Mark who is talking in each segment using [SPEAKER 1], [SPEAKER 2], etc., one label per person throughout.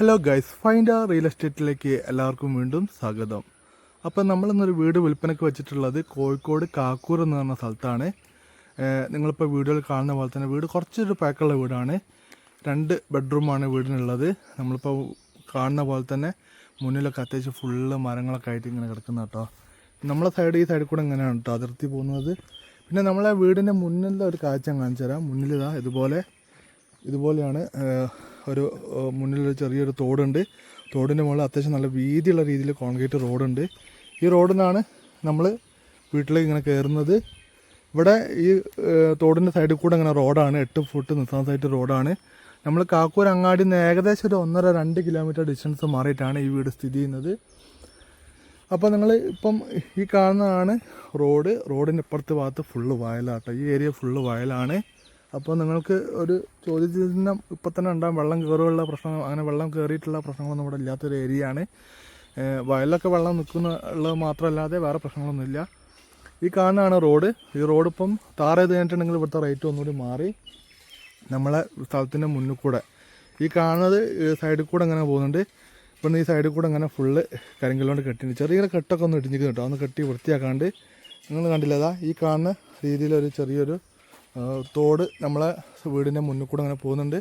[SPEAKER 1] Hello guys find real എസ്റ്റേറ്റിലേക്ക് എല്ലാവർക്കും വീണ്ടും സ്വാഗതം. അപ്പോൾ നമ്മളിന്നൊരു വീട് വിൽപ്പനയ്ക്ക് വെച്ചിട്ടുള്ളത് കോഴിക്കോട് കാക്കൂർ എന്ന് പറഞ്ഞ സ്ഥലത്താണ്. നിങ്ങളിപ്പോൾ വീടുകൾ കാണുന്ന പോലെ തന്നെ വീട് കുറച്ചൊരു പാക്കുള്ള വീടാണ്. രണ്ട് ബെഡ്റൂമാണ് വീടിനുള്ളത്. നമ്മളിപ്പോൾ കാണുന്ന പോലെ തന്നെ മുന്നിലൊക്കെ അത്യാവശ്യം ഫുള്ള് മരങ്ങളൊക്കെ ആയിട്ട് ഇങ്ങനെ കിടക്കുന്ന കേട്ടോ. നമ്മളെ സൈഡ് ഈ സൈഡിൽ കൂടെ ഇങ്ങനെയാണ് കേട്ടോ അതിർത്തി പോകുന്നത്. പിന്നെ നമ്മളെ വീടിന്റെ മുന്നിലെ ഒരു കാഴ്ച കാണിച്ചു തരാം മുന്നിലിതാ ഇതുപോലെ ഇതുപോലെയാണ് ഒരു മുന്നിലൊരു ചെറിയൊരു തോടുണ്ട്. തോടിന്റെ മുകളിൽ അത്യാവശ്യം നല്ല വീതിയുള്ള രീതിയിൽ കോൺക്രീറ്റ് റോഡുണ്ട്. ഈ റോഡിൽ നിന്നാണ് നമ്മൾ വീട്ടിലേക്ക് ഇങ്ങനെ കയറുന്നത് ഇവിടെ ഈ തോടിന്റെ സൈഡിൽ കൂടെ ഇങ്ങനെ റോഡാണ്. എട്ട് ഫുട്ട് നിൽക്കുന്ന സൈറ്റ് റോഡാണ്. നമ്മൾ കാക്കൂർ അങ്ങാടി നിന്ന് ഏകദേശം ഒരു ഒന്നര രണ്ട് കിലോമീറ്റർ ഡിസ്റ്റൻസ് മാറിയിട്ടാണ് ഈ വീട് സ്ഥിതി ചെയ്യുന്നത്. അപ്പോൾ നിങ്ങൾ ഇപ്പം ഈ കാണുന്നതാണ് റോഡ്. റോഡിന്റെ ഇപ്പുറത്ത് ഭാഗത്ത് ഫുള്ള് വയലാട്ടോ. ഈ ഏരിയ ഫുള്ള് വയലാണ്. അപ്പോൾ നിങ്ങൾക്ക് ഒരു ചോദ്യചിഹ്നം ഇപ്പം തന്നെ ഉണ്ടാകും വെള്ളം കയറുള്ള പ്രശ്നം അങ്ങനെ വെള്ളം കയറിയിട്ടുള്ള പ്രശ്നങ്ങളൊന്നും ഇവിടെ ഇല്ലാത്തൊരു ഏരിയയാണ്. വയലൊക്കെ വയലിലൊക്കെ വെള്ളം നിൽക്കുന്ന ഉള്ളത് മാത്രമല്ലാതെ വേറെ പ്രശ്നങ്ങളൊന്നുമില്ല. ഈ കാണുന്നതാണ് റോഡ്. ഈ റോഡ് ഇപ്പം താർ ചെയ്ത് കഴിഞ്ഞിട്ടുണ്ടെങ്കിൽ ഇവിടുത്തെ റേറ്റ് ഒന്നുകൂടി മാറി. നമ്മളെ സ്ഥലത്തിന്റെ മുന്നിൽ കൂടെ. ഈ കാണുന്നത് സൈഡിൽ കൂടെ അങ്ങനെ പോകുന്നുണ്ട്. ഇപ്പം ഈ സൈഡിൽ കൂടെ അങ്ങനെ ഫുള്ള് കരിങ്കല്ലുകൊണ്ട് കെട്ടിണ്ട് ചെറിയൊരു കെട്ടൊക്കെ ഒന്ന് ഇടിഞ്ഞിരിക്കുന്നു കേട്ടോ ഒന്ന് കെട്ടി വൃത്തിയാക്കാണ്ട്. നിങ്ങൾ കണ്ടില്ലതാ ഈ കാണുന്ന രീതിയിലൊരു ചെറിയൊരു തോട് നമ്മളെ വീടിന്റെ മുന്നിൽ കൂടെ അങ്ങനെ പോകുന്നുണ്ട്.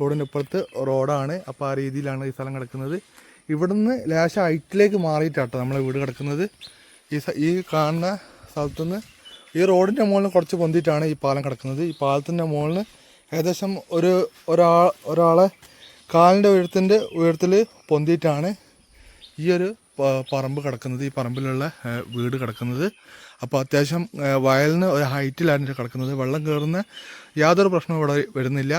[SPEAKER 1] തോടിന്റെ ഇപ്പുറത്ത് റോഡാണ്. അപ്പോൾ ആ രീതിയിലാണ് ഈ സ്ഥലം കിടക്കുന്നത്. ഇവിടുന്ന് ലേശ ഹൈറ്റിലേക്ക് മാറിയിട്ടാട്ടോ നമ്മളെ വീട് കിടക്കുന്നത്. ഈ ഈ കാണുന്ന സ്ഥലത്തുനിന്ന് ഈ റോഡിന്റെ മുകളിൽ കുറച്ച് പൊന്തിയിട്ടാണ് ഈ പാലം കിടക്കുന്നത്. ഈ പാലത്തിന്റെ മുകളിൽ ഏകദേശം ഒരു ഒരാ ഒരാളെ കാലിന്റെ ഉയരത്തിന്റെ ഉയരത്തിൽ പൊന്തിയിട്ടാണ് ഈ ഒരു പറമ്പ് കിടക്കുന്നത് ഈ പറമ്പിലുള്ള വീട് കിടക്കുന്നത്. അപ്പോൾ അത്യാവശ്യം വയലിന് ഒരു ഹൈറ്റിലാണ് കിടക്കുന്നത്. വെള്ളം കയറുന്ന യാതൊരു പ്രശ്നവും ഇവിടെ വരുന്നില്ല.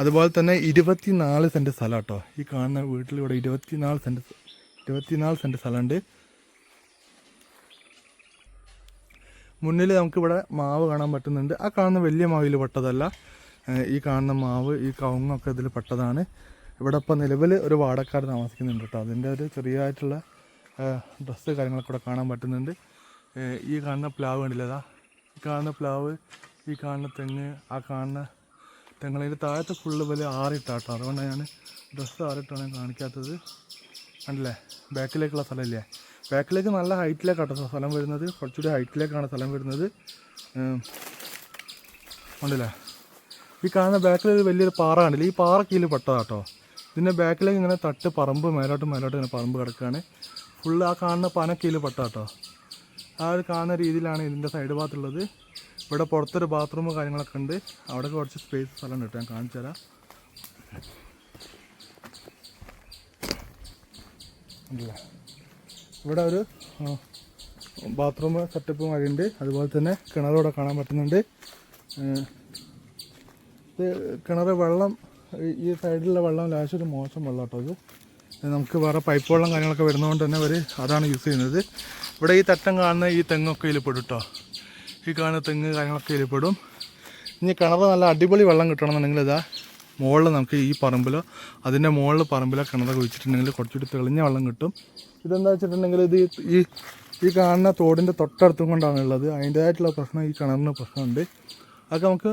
[SPEAKER 1] അതുപോലെ തന്നെ ഇരുപത്തിനാല് സെന്റ് സ്ഥലം കേട്ടോ. ഈ കാണുന്ന വീട്ടിൽ ഇവിടെ ഇരുപത്തിനാല് സെന്റ് ഇരുപത്തിനാല് സെന്റ് സ്ഥലമുണ്ട്. മുന്നിൽ നമുക്കിവിടെ മാവ് കാണാൻ പറ്റുന്നുണ്ട്. ആ കാണുന്ന വലിയ മാവിൽ പെട്ടതല്ല. ഈ കാണുന്ന മാവ് ഈ കവുങ്ങൊക്കെ ഇതിൽ പെട്ടതാണ്. ഇവിടെ ഇപ്പോൾ നിലവിൽ ഒരു വാടക്കാർ താമസിക്കുന്നുണ്ട് കേട്ടോ. അതിന്റെ ഒരു ചെറിയതായിട്ടുള്ള ഡ്രസ്സ് കാര്യങ്ങളൊക്കെ ഇവിടെ കാണാൻ പറ്റുന്നുണ്ട്. ഈ കാണുന്ന പ്ലാവ് കണ്ടില്ലതാ ഈ കാണുന്ന പ്ലാവ് ഈ കാണുന്ന തെങ്ങ് ആ കാണുന്ന തെങ്ങളതിന്റെ താഴത്തെ ഫുള്ള് പോലെ ആറിട്ടാട്ടോ. അതുകൊണ്ടാണ് ഞാൻ ഡ്രസ്സ് ആറിട്ടാണ് കാണിക്കാത്തത്. കണ്ടില്ലേ? ബാക്കിലേക്കുള്ള സ്ഥലമില്ലേ? ബാക്കിലേക്ക് നല്ല ഹൈറ്റിലേക്കാട്ടോ സ്ഥലം വരുന്നത്. കുറച്ചുകൂടി ഹൈറ്റിലേക്കാണ് സ്ഥലം വരുന്നത്. ഉണ്ടല്ലേ ഈ കാണുന്ന ബാക്കിൽ ഒരു വലിയൊരു പാറ കണ്ടില്ല? ഈ പാറ കീഴിൽ പെട്ടതാട്ടോ. ഇതിന്റെ ബാക്കിലേക്ക് ഇങ്ങനെ തട്ട് പറമ്പ് മേലോട്ട് മേലോട്ട് ഇങ്ങനെ പറമ്പ് കിടക്കുകയാണ് ഫുള്ള് ആ കാണുന്ന പന കീഴിൽ പെട്ടാട്ടോ. ആ ഒരു കാണുന്ന രീതിയിലാണ് ഇതിന്റെ സൈഡ് ഭാഗത്തുള്ളത്. ഇവിടെ പുറത്തൊരു ബാത്റൂം കാര്യങ്ങളൊക്കെ ഉണ്ട്. അവിടെ കുറച്ച് സ്പേസ് സ്ഥലം ഉണ്ട് ഞാൻ കാണിച്ചു തരാം. ഇവിടെ ഒരു ബാത്റൂം സെറ്റപ്പും വഴിയുണ്ട് അതുപോലെ തന്നെ കിണറൂടെ കാണാൻ പറ്റുന്നുണ്ട്. ഇത് കിണർ വെള്ളം ഈ- സൈഡിലുള്ള വെള്ളം ലാശം ഒരു മോശം വെള്ളം കേട്ടോ ഇത്. നമുക്ക് വേറെ പൈപ്പ് വെള്ളം കാര്യങ്ങളൊക്കെ വരുന്നതുകൊണ്ട് തന്നെ അവർ അതാണ് യൂസ് ചെയ്യുന്നത്. ഇവിടെ ഈ തട്ടം കാണുന്ന ഈ തെങ്ങൊക്കെ ഇതിൽ പെടും കേട്ടോ ഈ കാണുന്ന തെങ്ങ് കാര്യങ്ങളൊക്കെ ഇതിൽ പെടും ഇനി കിണർ നല്ല അടിപൊളി വെള്ളം കിട്ടണമെന്നുണ്ടെങ്കിൽ ഇതാ മുകളിൽ നമുക്ക് ഈ പറമ്പിലോ അതിന്റെ മുകളിൽ പറമ്പിലോ കിണർ കുഴിച്ചിട്ടുണ്ടെങ്കിൽ കുറച്ചുകൂടി തെളിഞ്ഞ വെള്ളം കിട്ടും. ഇതെന്താ വെച്ചിട്ടുണ്ടെങ്കിൽ ഇത് ഈ ഈ കാണുന്ന തോടിന്റെ തൊട്ടടുത്തും കൊണ്ടാണ് ഉള്ളത്. അതിന്റേതായിട്ടുള്ള പ്രശ്നം ഈ കിണറിന് പ്രശ്നമുണ്ട്. അതൊക്കെ നമുക്ക്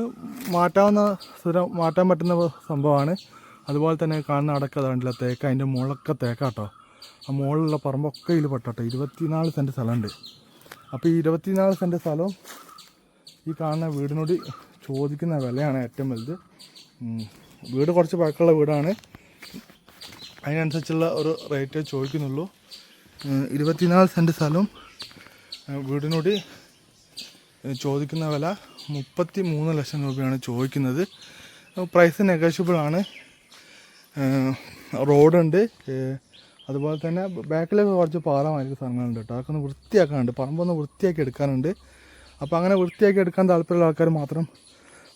[SPEAKER 1] മാറ്റാവുന്ന സ്ഥിരം മാറ്റാൻ പറ്റുന്ന സംഭവമാണ്. അതുപോലെ തന്നെ കാണുന്ന അടക്ക അതാണ്ടില്ല തേക്ക അതിന്റെ മുളക്ക തേക്കാട്ടോ. ആ മുകളിലുള്ള പറമ്പൊക്കെ ഇതിൽ പെട്ടാട്ടോ. ഇരുപത്തിനാല് സെന്റ് സ്ഥലമുണ്ട്. അപ്പോൾ ഈ ഇരുപത്തിനാല് സെന്റ് സ്ഥലവും ഈ കാണുന്ന വീടിനോട് ചോദിക്കുന്ന വിലയാണ് ഏറ്റവും വലുത്. വീട് കുറച്ച് പഴക്കമുള്ള വീടാണ്. അതിനനുസരിച്ചുള്ള ഒരു റേറ്റ് ചോദിക്കുന്നുള്ളൂ. ഇരുപത്തിനാല് സെന്റ് സ്ഥലവും വീടിനോട് ചോദിക്കുന്ന വില മുപ്പത്തി മൂന്ന് ലക്ഷം രൂപയാണ് ചോദിക്കുന്നത്. പ്രൈസ് നെഗോഷ്യബിൾ ആണ്. റോഡുണ്ട്. അതുപോലെ തന്നെ ബാക്കിലൊക്കെ കുറച്ച് പാറമായിരിക്കും സ്ഥലങ്ങളുണ്ട് കേട്ടോ. അതൊക്കെ ഒന്ന് വൃത്തിയാക്കാനുണ്ട്. പറമ്പൊന്ന് വൃത്തിയാക്കി എടുക്കാനുണ്ട്. അപ്പോൾ അങ്ങനെ വൃത്തിയാക്കി എടുക്കാൻ താല്പര്യമുള്ള ആൾക്കാർ മാത്രം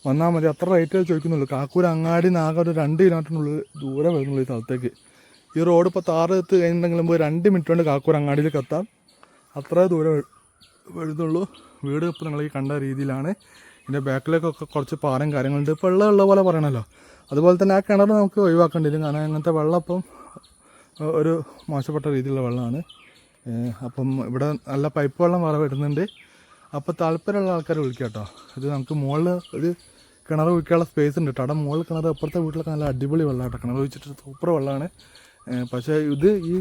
[SPEAKER 1] വന്നാൽ മതി. അത്ര റേറ്റ് ചോദിക്കുന്നുള്ളൂ. കാക്കൂർ അങ്ങാടി നാഗ ഒരു രണ്ട് കിലോമീറ്ററിനുള്ളിൽ ദൂരെ വരുന്നുള്ളൂ ഈ സ്ഥലത്തേക്ക്. ഈ റോഡ് ഇപ്പോൾ താറ് എത്ത് കഴിഞ്ഞിട്ടുണ്ടെങ്കിൽ പോയി രണ്ട് മിനിറ്റ് കൊണ്ട് കാക്കൂർ അങ്ങാടിയിലേക്ക് എത്താം. അത്ര ദൂരം വരുന്നുള്ളൂ. വീട് ഇപ്പോൾ നിങ്ങൾ ഈ കണ്ട രീതിയിലാണ്. ഇതിന്റെ ബാക്കിലേക്കൊക്കെ കുറച്ച് പാറയും കാര്യങ്ങളുണ്ട്. ഇപ്പോൾ ഉള്ള ഉള്ള പോലെ പറയണല്ലോ. അതുപോലെ തന്നെ ആ കിണർ നമുക്ക് ഒഴിവാക്കേണ്ടി വരും. കാരണം അങ്ങനത്തെ വെള്ളം ഇപ്പം ഒരു മോശപ്പെട്ട രീതിയിലുള്ള വെള്ളമാണ്. അപ്പം ഇവിടെ നല്ല പൈപ്പ് വെള്ളം വേറെ വരുന്നുണ്ട്. അപ്പോൾ താല്പര്യമുള്ള ആൾക്കാർ വിളിക്കുക കേട്ടോ. ഇത് നമുക്ക് മുകളിൽ ഒരു കിണർ ഒഴിക്കാനുള്ള സ്പേസ് ഉണ്ട് കേട്ടോ. അവിടെ മുകളിൽ കിണർ അപ്പുറത്തെ വീട്ടിലൊക്കെ നല്ല അടിപൊളി വെള്ളം കേട്ടോ. കിണർ ഒഴിച്ചിട്ട് സൂപ്പർ വെള്ളമാണ്. പക്ഷേ ഇത് ഈ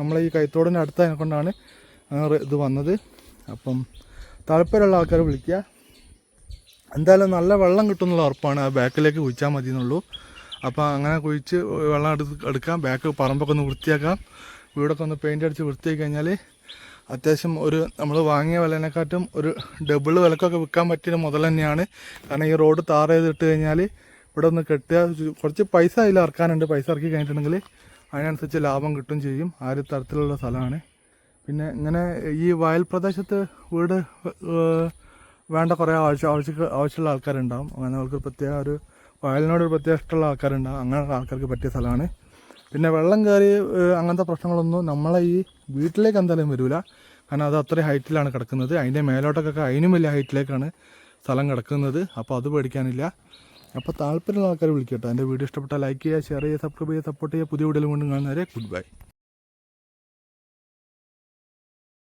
[SPEAKER 1] നമ്മളെ ഈ കൈത്തോടിന്റെ അടുത്തായതിനെ കൊണ്ടാണ് ഇത് വന്നത്. അപ്പം താല്പര്യമുള്ള ആൾക്കാർ വിളിക്കുക. എന്തായാലും നല്ല വെള്ളം കിട്ടുന്നുള്ള ഉറപ്പാണ്. ആ ബാക്കിലേക്ക് കുഴിച്ചാൽ മതി എന്നുള്ളൂ അപ്പോൾ അങ്ങനെ കുഴിച്ച് വെള്ളം എടുത്ത് എടുക്കാം. ബാക്ക് പറമ്പൊക്കെ ഒന്ന് വൃത്തിയാക്കാം. വീടൊക്കെ ഒന്ന് പെയിന്റ് അടിച്ച് വൃത്തിയാക്കി കഴിഞ്ഞാൽ അത്യാവശ്യം ഒരു നമ്മൾ വാങ്ങിയ വിലനെക്കാട്ടും ഒരു ഡബിൾ വിലക്കൊക്കെ വിൽക്കാൻ പറ്റിയ മുതൽ തന്നെയാണ്. കാരണം ഈ റോഡ് താർ ചെയ്തിട്ട് കഴിഞ്ഞാൽ ഇവിടെ ഒന്ന് കെട്ടുക കുറച്ച് പൈസ അതിൽ ഇറക്കാനുണ്ട്. പൈസ ഇറക്കി കഴിഞ്ഞിട്ടുണ്ടെങ്കിൽ അതിനനുസരിച്ച് ലാഭം കിട്ടും ചെയ്യും. ആ ഒരു തരത്തിലുള്ള സ്ഥലമാണ്. പിന്നെ ഇങ്ങനെ ഈ വയൽ പ്രദേശത്ത് വീട് വേണ്ട കുറേ ആവശ്യം ആവശ്യ ആവശ്യമുള്ള ആൾക്കാരുണ്ടാവും. അങ്ങനെ അവർക്ക് പ്രത്യേക ഒരു വയലിനോട് ഒരു പ്രത്യേക ഇഷ്ടമുള്ള ആൾക്കാരുണ്ടാവും. അങ്ങനെയുള്ള ആൾക്കാർക്ക് പറ്റിയ സ്ഥലമാണ്. പിന്നെ വെള്ളം കയറി അങ്ങനത്തെ പ്രശ്നങ്ങളൊന്നും നമ്മളെ ഈ വീട്ടിലേക്ക് എന്തായാലും വരില്ല കാരണം അത് അത്രയും ഹൈറ്റിലാണ് കിടക്കുന്നത്. അതിന്റെ മേലോട്ടൊക്കെ അതിനും വലിയ ഹൈറ്റിലേക്കാണ് സ്ഥലം കിടക്കുന്നത്. അപ്പോൾ അത് പേടിക്കാനില്ല. അപ്പോൾ താല്പര്യമുള്ള ആൾക്കാർ വിളിക്കട്ടോ. എന്റെ വീഡിയോ ഇഷ്ടപ്പെട്ടാൽ ലൈക്ക് ചെയ്യുക ഷെയർ ചെയ്യുക സബ്സ്ക്രൈബ് ചെയ്യുക സപ്പോർട്ട് ചെയ്യുക. പുതിയ വീഡിയോയിൽ കൊണ്ടും കാണുന്നവരെ ഗുഡ് ബൈ.